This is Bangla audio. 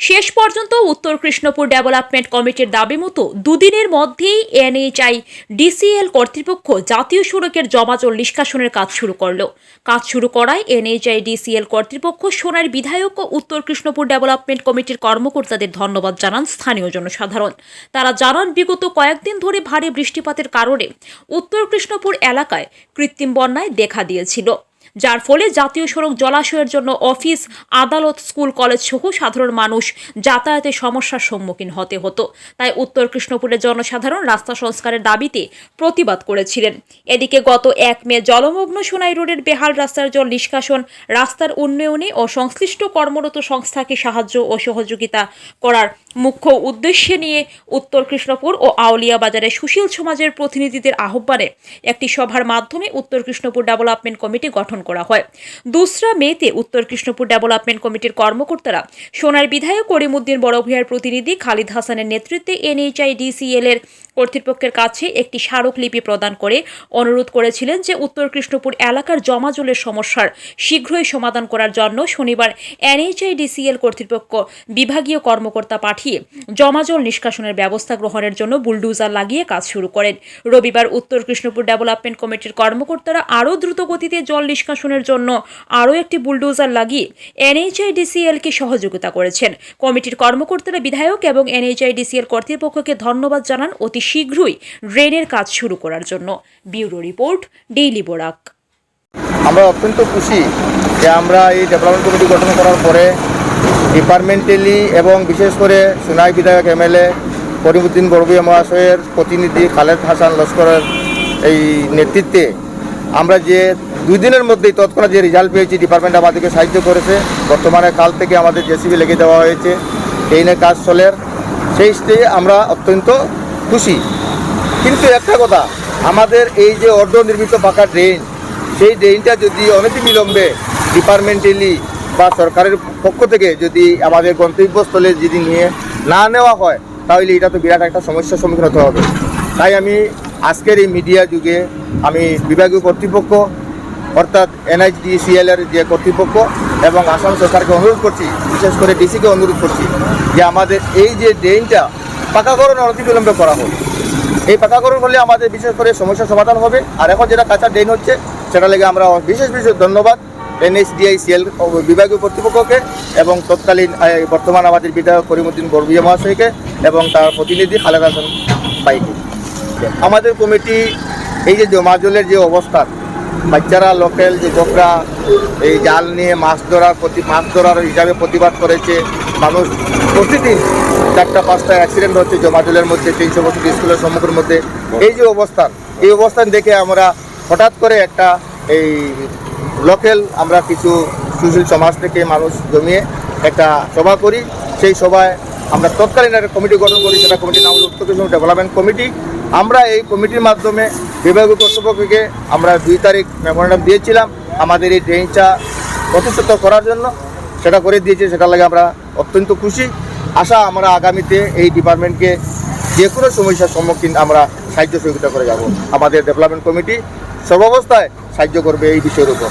শেষ পর্যন্ত উত্তর কৃষ্ণপুর ডেভেলপমেন্ট কমিটির দাবি মতো দুদিনের মধ্যেই এনএইচআই ডিসিএল কর্তৃপক্ষ জাতীয় সড়কের জমাজল নিষ্কাশনের কাজ শুরু করল। কাজ শুরু করায় এনএইচআই ডিসিএল কর্তৃপক্ষ সোনার বিধায়ক ও উত্তর কৃষ্ণপুর ডেভেলপমেন্ট কমিটির কর্মকর্তাদের ধন্যবাদ জানান স্থানীয় জনসাধারণ। তারা জানান, বিগত কয়েকদিন ধরে ভারী বৃষ্টিপাতের কারণে উত্তর কৃষ্ণপুর এলাকায় কৃত্রিম বন্যায় দেখা দিয়েছিল। যার ফলে জাতীয় সড়ক জলাশয়ের জন্য অফিস, আদালত, স্কুল, কলেজ সহ সাধারণ মানুষ যাতায়াতে সমস্যার সম্মুখীন হতে হতো। তাই উত্তর কৃষ্ণপুরের জনসাধারণ রাস্তা সংস্কারের দাবিতে প্রতিবাদ করেছিলেন। এদিকে গত এক মে জলমগ্ন সোনাই রোডের বেহাল রাস্তার জল নিষ্কাশন, রাস্তার উন্নয়নে ও সংশ্লিষ্ট কর্মরত সংস্থাকে সাহায্য ও সহযোগিতা করার মুখ্য উদ্দেশ্যে নিয়ে উত্তর কৃষ্ণপুর ও আউলিয়া বাজারে সুশীল সমাজের প্রতিনিধিদের আহ্বানে একটি সভার মাধ্যমে উত্তর কৃষ্ণপুর ডেভেলপমেন্ট কমিটি গঠন করা হয়। দোসরা মেতে উত্তর কৃষ্ণপুর ডেভেলপমেন্ট কমিটির কর্মকর্তারা সোনার বিধায়ক করিমুদ্দিন বড়ভূয়ার প্রতিনিধি খালিদ হাসানের নেতৃত্বে এনএইচআই ডিসিএল এর কর্তৃপক্ষের কাছে একটি স্মারকলিপি প্রদান করে অনুরোধ করেছিলেন যে উত্তর কৃষ্ণপুর এলাকার জমাজলের সমস্যার শীঘ্রই সমাধান করার জন্য শনিবার এনএইচআই ডিসিএল কর্তৃপক্ষ বিভাগীয় কর্মকর্তা পাঠিয়ে জমাজল নিষ্কাশনের ব্যবস্থা গ্রহণের জন্য বুলডুজার লাগিয়ে কাজ শুরু করেন। রবিবার উত্তর কৃষ্ণপুর ডেভেলপমেন্ট কমিটির কর্মকর্তারা আরও দ্রুত গতিতে জল নিষ্কাশনের জন্য আরও একটি বুলডোজার লাগিয়ে এনএইচআইডিসিএলকে সহযোগিতা করেছেন। কমিটির কর্মকর্তারা বিধায়ক এবং এনএইচআইডিসিএল কর্তৃপক্ষকে ধন্যবাদ জানান অতি শীঘ্রই ড্রেনের কাজ শুরু করার জন্য। Bureau report, daily Borak. আমরা অত্যন্ত খুশি যে আমরা এই ডেভেলপমেন্ট কমিটি গঠন করার পরে ডিপার্টমেন্টালি এবং বিশেষ করে সোনাই বিধায়ক এমএলএ করিমুদ্দিন বড়বুয়া মহাশয়ের প্রতিনিধি খালেদ হাসান লস্করের এই নেতৃত্বে আমরা যে দুই দিনের মধ্যেই তৎক্ষণাৎ যে রেজাল্ট পেয়েছি ডিপার্টমেন্ট আমাদেরকে সাহায্য করেছে। বর্তমানে কাল থেকে আমাদের জেসিবি লেগে দেওয়া হয়েছে। ট্রেনের কাজ চলের সেই স্টেজে আমরা অত্যন্ত খুশি। কিন্তু একটা কথা, আমাদের এই যে অর্ধনির্মিত পাকা ড্রেন সেই ড্রেনটা যদি অনতি বিলম্বে ডিপার্টমেন্টালি বা সরকারের পক্ষ থেকে যদি আমাদের গন্তব্যস্থলে যদি নিয়ে না নেওয়া হয়, তাহলে এটা তো বিরাট একটা সমস্যার সম্মুখীন হতে হবে। তাই আমি আজকের এই মিডিয়া যুগে আমি বিভাগীয় কর্তৃপক্ষ, অর্থাৎ এনএইচডিসিএল এর যে কর্তৃপক্ষ এবং আসাম সরকারকে অনুরোধ করছি, বিশেষ করে ডিসিকে অনুরোধ করছি যে আমাদের এই যে ড্রেনটা পাকাকরণ অনতিবিলম্বে করা হোক। এই পাকাকরণ হলে আমাদের বিশেষ করে সমস্যার সমাধান হবে। আর এখন যেটা কাঁচা ড্রেন হচ্ছে, সেটা লেগে আমরা বিশেষ বিশেষ ধন্যবাদ এনএসডিআইসিএল বিভাগীয় কর্তৃপক্ষকে এবং তৎকালীন বর্তমান আমাদের বিধায়ক করিমুদ্দিন বরবিয়া মহাশয়কে এবং তার প্রতিনিধি খালেদ হাসান বাইকে আমাদের কমিটি, এই যে জমাজলের যে অবস্থান বাচ্চারা লোকাল যুবকরা এই জাল নিয়ে মাছ ধরার প্রতি মাছ ধরার হিসাবে প্রতিবাদ করেছে, মানুষ প্রতিদিন চারটা, পাঁচটা অ্যাক্সিডেন্ট হচ্ছে জমাজলের মধ্যে, তিনশো বছর স্কুলের সম্মুখের মধ্যে। এই যে অবস্থান এই অবস্থান দেখে আমরা হঠাৎ করে একটা এই লোকাল আমরা কিছু সুশীল সমাজ থেকে মানুষ জমিয়ে একটা সভা করি। সেই সভায় আমরা তৎকালীন একটা কমিটি গঠন করি, সেটা কমিটির নাম হলো উত্তর ডেভেলপমেন্ট কমিটি। আমরা এই কমিটির মাধ্যমে বিভাগীয় কর্তৃপক্ষকে আমরা দুই তারিখ মেমোরেন্ডাম দিয়েছিলাম আমাদের এই ট্রেনটা প্রতিষ্ঠিত করার জন্য। সেটা করে দিয়েছে সেটা লাগে আমরা অত্যন্ত খুশি। আশা আমরা আগামীতে এই ডিপার্টমেন্টকে যে কোনো সমস্যার সম্মুখীন আমরা সাহায্য সহযোগিতা করে যাব। আমাদের ডেভেলপমেন্ট কমিটি সর্বাবস্থায় সাহায্য করবে এই বিষয়ের উপর।